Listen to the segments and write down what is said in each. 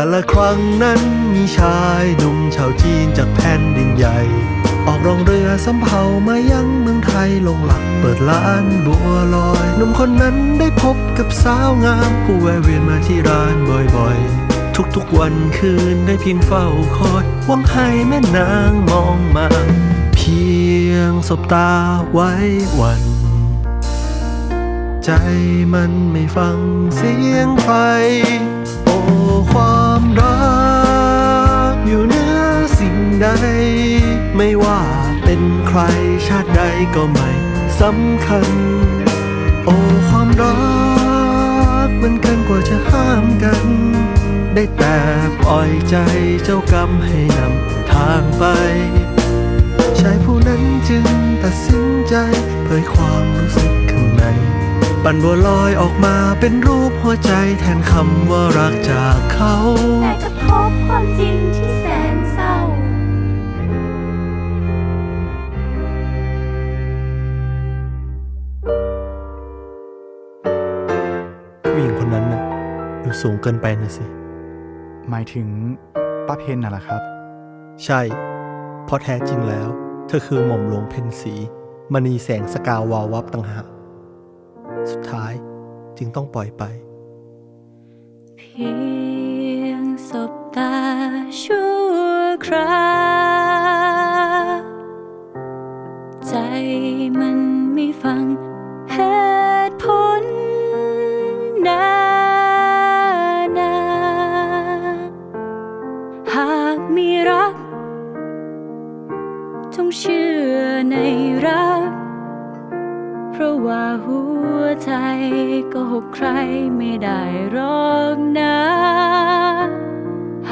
าละครั้งนั้นมีชายหนุ่มชาวจีนจากแผ่นดินใหญ่ ออกรองเรือสำเภามายังเมืองไทยลงหลักเปิดร้านบัวลอยหนุ่มคนนั้นได้พบกับสาวงามผู้แวะเวียนมาที่ร้านบ่อยๆ ทุกๆวันคืนได้เพียงเฝ้าคอยหวังให้แม่นางมองมา เพียงสบตาไว้วันใจมันไม่ฟังเสียงใคร ไม่ว่าเป็นใครชาติใดก็ไม่สำคัญ โอ้ความรักมันเกินกว่าจะห้ามกัน ได้แต่ปล่อยใจเจ้ากรรมให้นำทางไป ชายผู้นั้นจึงตัดสินใจเผยความรู้สึกข้างใน ปั่นบัวลอยออกมาเป็นรูปหัวใจแทนคำว่ารักจากเขา ดูสูงเกินไปนะสิ หมายถึงป้าเพนน่ะเหรอครับ ใช่ เพราะแท้จริงแล้ว เธอคือหม่อมหลวงเพ็ญศรีมณีแสงสกาวาววับต่างหากสุดท้ายจึงต้องปล่อยไป เพียงสบตาชั่วคราวใจมันไม่ฟัง หากมีรัก จงเชื่อในรัก เพราะว่าหัวใจก็หกใครไม่ได้หรอกนะ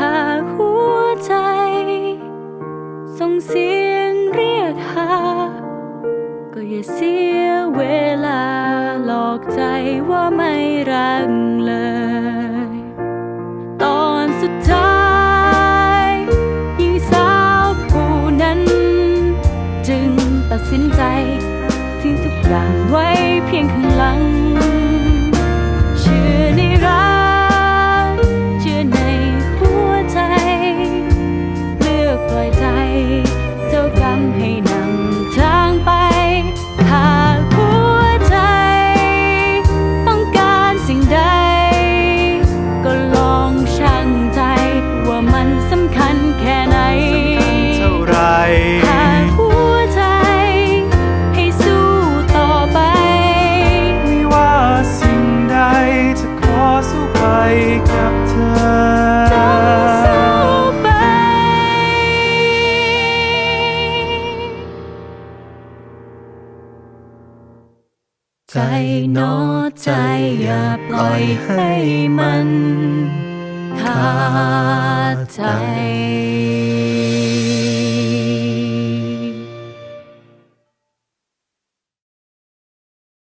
หากหัวใจ ส่งเสียงเรียกหา ก็อย่าเสียเวลาหลอกใจว่าไม่รักเลย อย่างไว้เพียงข้างหลัง กับเธอสู้ไปใจนอใจอย่าปล่อยให้มันขาดใจ